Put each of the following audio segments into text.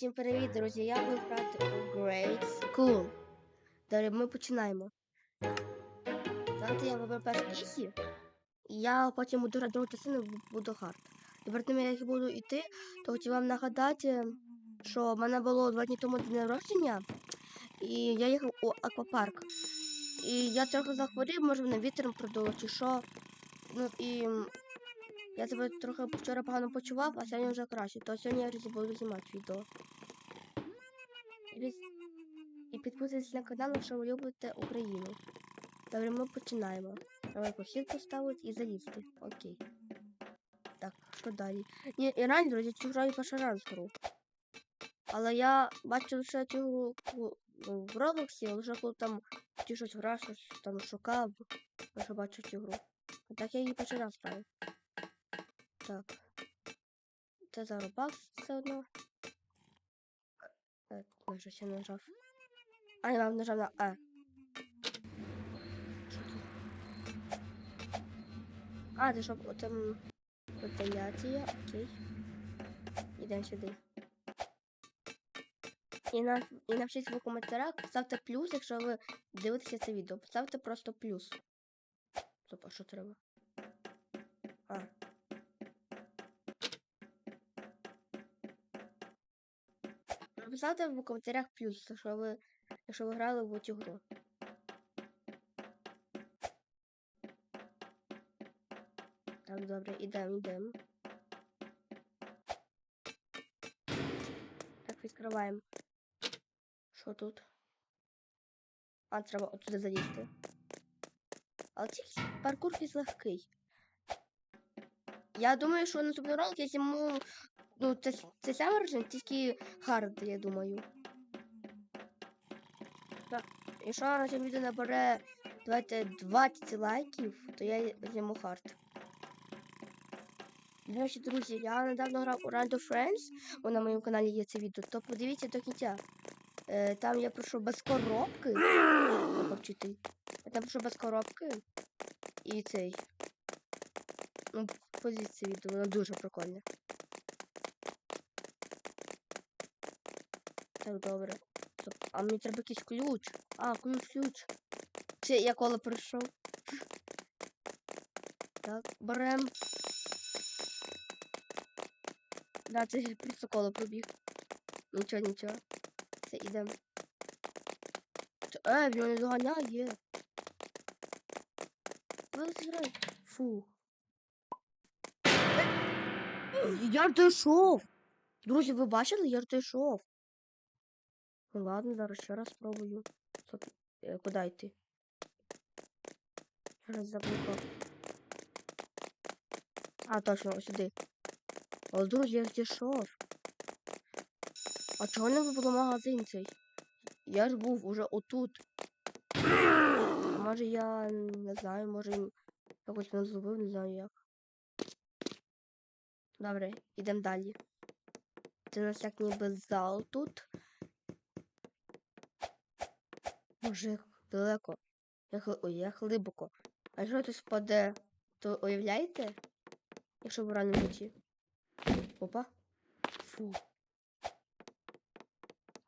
Всім привіт, друзі! Я буду грати Great School. Далі ми починаємо. Знаєте, я вибрав першу місію, я потім буду другу частину буду хард. І перед тим, як я буду йти, то хотів вам нагадати, що в мене було два дні тому день народження, і я їхав у аквапарк. І я трохи захворів, може мене вітром продуло чи що. Ну і я себе трохи вчора погано почував, а сьогодні вже краще. То сьогодні я буду знімати відео. І під- І підписуйтесь на канал, якщо ви любите Україну. Добре, ми починаємо. Давай похід поставити і залізти. Окей. Так, що далі? Ні, і реально, друзі, цю граю перший раз гру. Але я бачу лише цю гру ну, в Роблоксі, а вже коли там ті щось грав, щось там шукав, вже бачу цю гру. А так я її перший раз граю. Так. Це зарубав все одно. Е, на що ще нажав. А, я нажав на Е. А, це щоб там поняття, окей. Ідемо сюди. І, на, і напишіть в коментарях, ставте плюс, якщо ви дивитеся це відео. Поставте просто плюс. А що треба? Написати в коментарях плюс, якщо ви, якщо ви грали в цю гру. Так, добре, ідемо, ідемо. Так, відкриваємо. Що тут? А, треба отсюди залізти. Але цей паркур легкий. Я думаю, що наступний ролик я зніму Ну, це, це саме режим, тільки хард, я думаю. Так, якщо цьому відео набере давайте 20 лайків, то я зніму хард. До речі, друзі, я недавно грав у Random Friends, бо на моєму каналі є це відео, то подивіться до кінця. Е, там я пройшов без коробки. Опа, вчитель. Я там пройшов без коробки. І цей. Ну, подивіться відео, воно дуже прикольне. Так, добре. Стоп, А мені треба якийсь ключ. А, ключ, ключ. Це я коли прийшов. Так, берем. Да, це просто коло пробіг. Нічого, нічого. Це- Е, він не доганяє. Ви зіграй. Фу. Я ж. Друзі, ви бачили? Я ж. Ну ладно, зараз ще раз спробую. Е, куди йти? Зараз заблукав. А, точно, ось сюди. О, друзі, я ж. А чого не було магазин цей? Я ж був уже отут. Може я не знаю, може якось не зловив, не знаю як. Добре, йдемо далі. Це у нас як ніби зал тут. Може, далеко. Я, Ой, глибоко. А якщо хтось впаде, то уявляєте? Якщо в ранній ночі. Опа. Фу.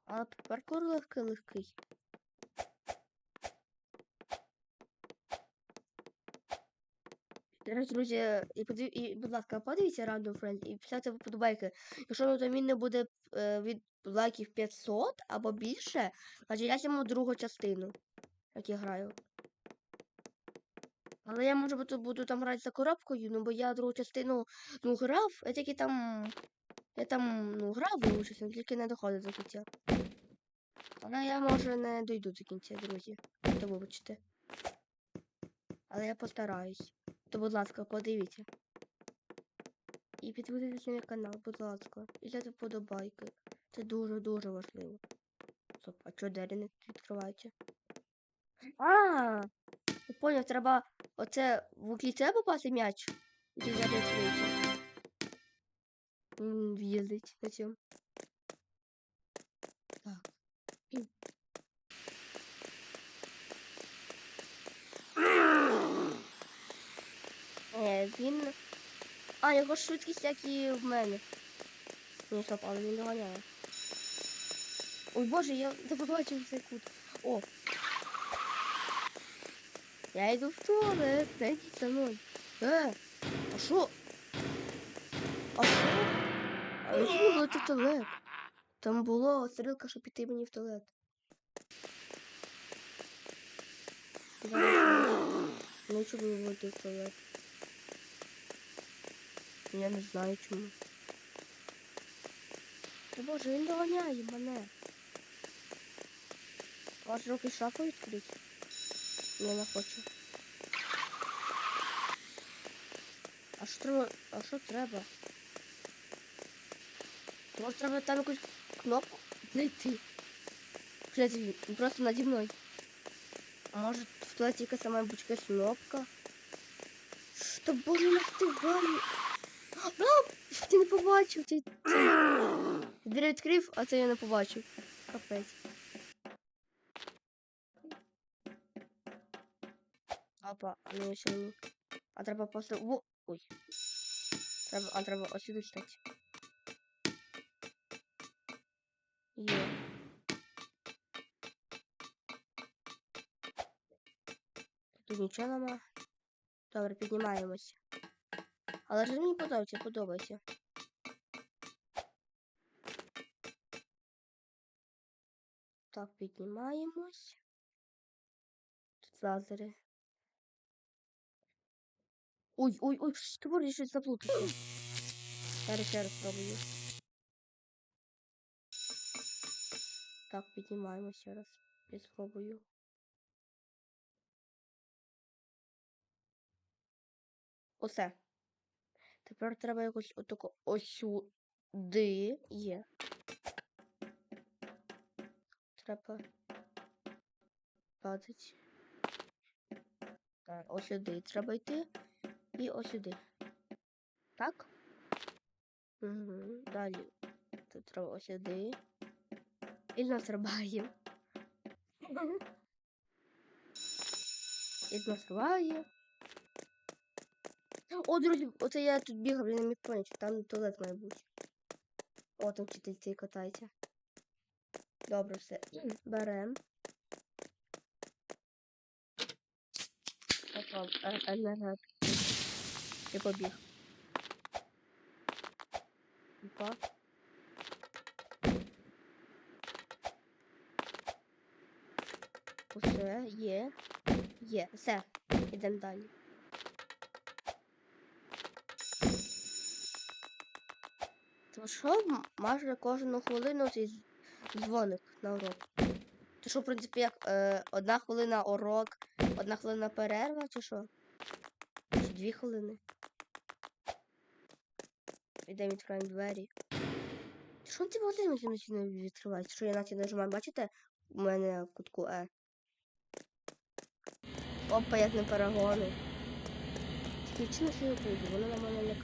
А паркур легкий легкий. Зараз, друзі, і, подив... і, будь ласка, подивіться Random Friends і писати вподобайки. Якщо він не буде е, від лайків 500 або більше, значить я зніму другу частину, як я граю. Але я може бути буду там грати за коробкою, ну бо я другу частину ну грав, я тільки там. Я там ну грав і тільки не доходив до кінця. Але я може не дойду до кінця, друзі. То вибачте. Але я постараюсь. То, будь ласка, подивіться. І підписуйтесь на мій канал, будь ласка. І ставте вподобайки. Це дуже-дуже важливо. Стоп, а чого двері не відкриваються? А, я поняв, треба оце в кільце попасти м'яч. І двері відкриються. В'їздить на цьому. Так. М. Е, він. А, його швидкість, як і в мене. Ні, стоп, але він доганяє. Ой, боже, я не побачив цей кут. О! Я йду в туалет, зайдіть за мною. Е, а що? А що? А я не було в туалет. Там була стрілка, щоб піти мені в туалет. Ну чому не в туалет? Я не знаю чому. Та боже, він доганяє мене. Може руки шафу відкрити? Ні, не хочу. А що треба? А що треба? Може треба там якусь кнопку знайти. Гляньте, він просто наді мною. А може в туалеті якась сама будь якась кнопка? Та боже, не встигаю. А, ти не побачив. Двері відкрив, а це я не побачив. Капець. Опа, а ну ще ні. А треба просто... Во... Ой. Треба... А треба ось сюди стати. Є. Тут нічого нема. Добре, піднімаємось. Але ж мені подобається, подобається. Так, піднімаємось. Тут лазери. Ой, ой, ой, що ти щось заплутався. Зараз ще раз спробую. Так, піднімаємось ще раз. Я спробую. Оце. Тепер треба якось отако ось сюди є. Треба падать. Так, ось сюди треба йти. І ось. Так? Угу. Далі. Тут треба ось сюди. І настрибаємо. І настрибаємо. О, друзі, оце я тут бігав, я не міг поняти, там туалет має бути. О, там вчительці катається. Добре, все. Берем. Опа, е-. Я побіг. Опа. Усе, є. Є, все. Ідемо далі. То майже кожну хвилину цей дзвоник на урок? То що, в принципі, як е, одна хвилина урок, одна хвилина перерва, чи що? Чи дві хвилини? Йдемо відкриваємо двері. Що ці магазини не відкриваються? Що я наче нажимаю, бачите? У мене в кутку Е. Опа, як не перегони. Тільки чи на свою воно на мене лякає.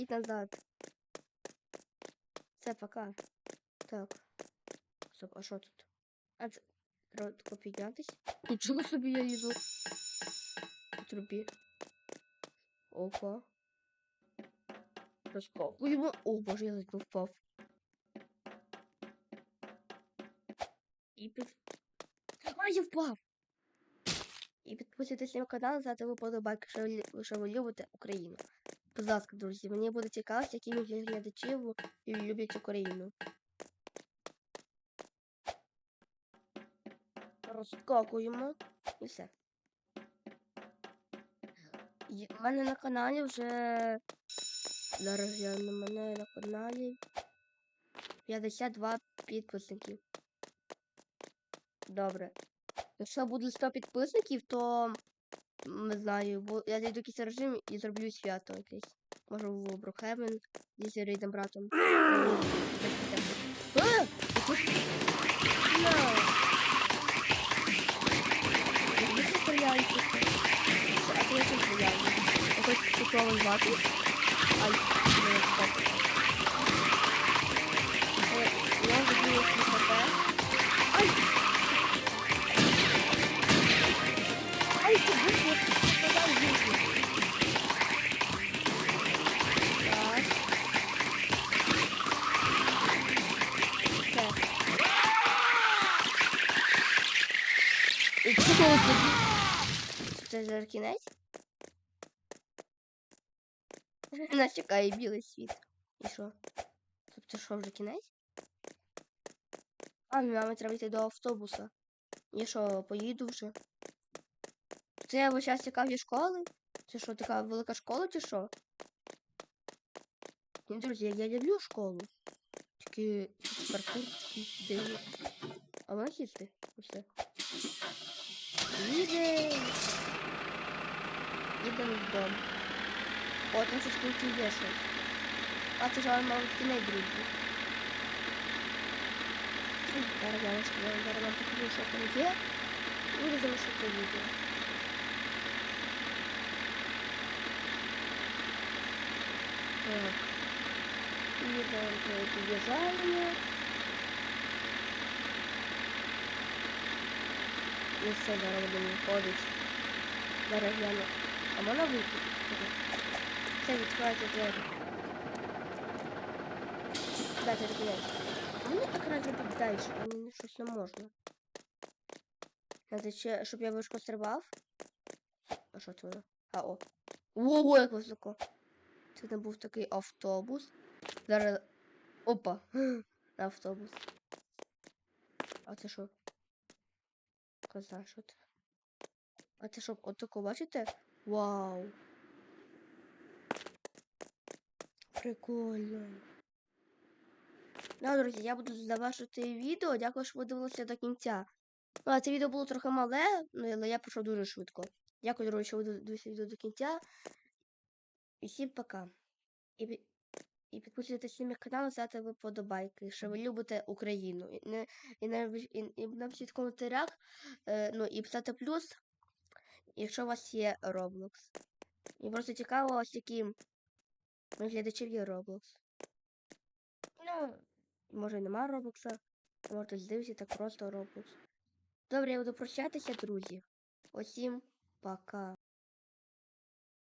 Їдь назад. Все, пока. Так. Стоп, а що тут? А це треба тако піднятись. Нічого собі я їду. Трубі. Опа. Розковуємо. О, боже, я ледь впав. І під... А, я впав! І підписуйтесь на канал, ви лю- що ви любите Україну. Будь ласка, друзі, мені буде цікаво, які мої глядачі в- люблять Україну. Розскакуємо і все. У мене на каналі вже. Зараз гляну, у мене на каналі 52 підписники. Добре. Якщо буде 100 підписників, то не знаю, бо я зайду якийсь режим і зроблю свято якесь. Може в Брукхевен зі рідним братом. Ну, десь таке. А! Ти Зараз кінець? Нас чекає білий світ. І що? Тобто що вже кінець? А, ну, мамі треба йти до автобуса. І що, поїду вже? Це я весь час чекав від школи? Це що, така велика школа чи що? Ні, друзі, я, люблю школу. Тільки паркур такий. А вона їсти. Усе. Їде. Їдемо вдома. О, там щось тут є щось. А це ж мав кінець. Зараз я вам зараз вам покажу, що там є. І буду залишити відео. Так. Там під'їжджаємо. І все, зараз будемо виходити. Зараз. А можна вийти? Все, відкривайте двері. Дайте документи. Мені так разом тут далі, мені щось не можна. Надо ще, щоб я вишко стрибав. А що це воно? А, о. Ого, як високо. Це не був такий автобус. Зараз. Опа. Автобус. А це що? Коза, що це? А це що, отако, бачите? Вау. Прикольно. Ну, друзі, я буду завершити відео. Дякую, що ви дивилися до кінця. Ну, це відео було трохи мале, ну, але я пройшов дуже швидко. Дякую, друзі, що ви дивилися відео до кінця. І всім пока. І, і підписуйтесь на мій канал, ставте ви подобайки, що ви любите Україну. І, не, і, напиш- і, і напишіть в коментарях, е, ну, і писати плюс, якщо у вас є Roblox. Мені просто цікаво, ось які глядачів є Roblox. Ну, може і нема Роблокса, може хтось дивиться так просто Roblox. Добре, я буду прощатися, друзі. Усім пока.